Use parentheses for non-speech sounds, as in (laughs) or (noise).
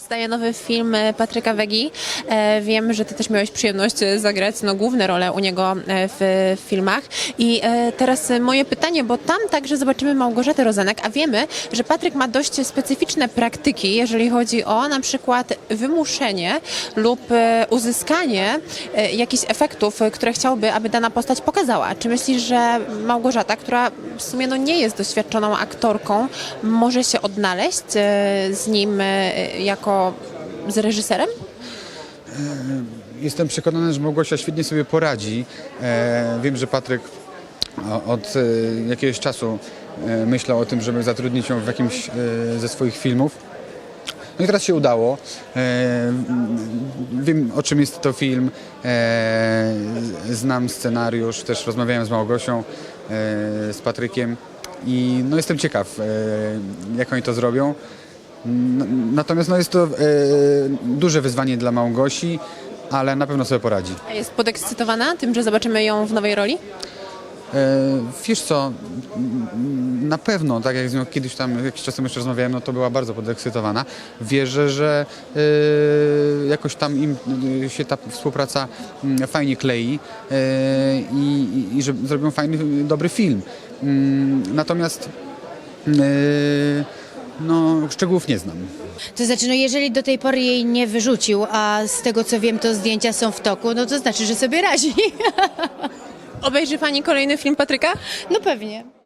Powstaje nowy film e, Patryka Wegi. E, Wiem, że ty też miałeś przyjemność e, zagrać no, główne role u niego w filmach. I teraz moje pytanie, bo tam także zobaczymy Małgorzatę Rozenek, a wiemy, że Patryk ma dość specyficzne praktyki, jeżeli chodzi o na przykład wymuszenie lub uzyskanie jakichś efektów, które chciałby, aby dana postać pokazała. Czy myślisz, że Małgorzata, która w sumie no, nie jest doświadczoną aktorką, może się odnaleźć z nim e, jako z reżyserem? Jestem przekonany, że Małgosia świetnie sobie poradzi. E, wiem, że Patryk od e, jakiegoś czasu e, myślał o tym, żeby zatrudnić ją w jakimś ze swoich filmów. No i teraz się udało. Wiem o czym jest to film. Znam scenariusz, też rozmawiałem z Małgosią, z Patrykiem i no jestem ciekaw, jak oni to zrobią. Natomiast no jest to e, duże wyzwanie dla Małgosi, ale na pewno sobie poradzi. A Jest podekscytowana tym, że zobaczymy ją w nowej roli? E, wiesz co, na pewno, tak jak z nią kiedyś tam jakiś czas temu jeszcze rozmawiałem, no to była bardzo podekscytowana. Wierzę, że e, jakoś tam im się ta współpraca fajnie klei i, i, że zrobią fajny, dobry film. Mm, Natomiast e, no, szczegółów nie znam. To znaczy, no jeżeli do tej pory jej nie wyrzucił, a z tego co wiem, to zdjęcia są w toku, no to znaczy, że sobie radzi. (laughs) Obejrzy pani kolejny film Patryka? No pewnie.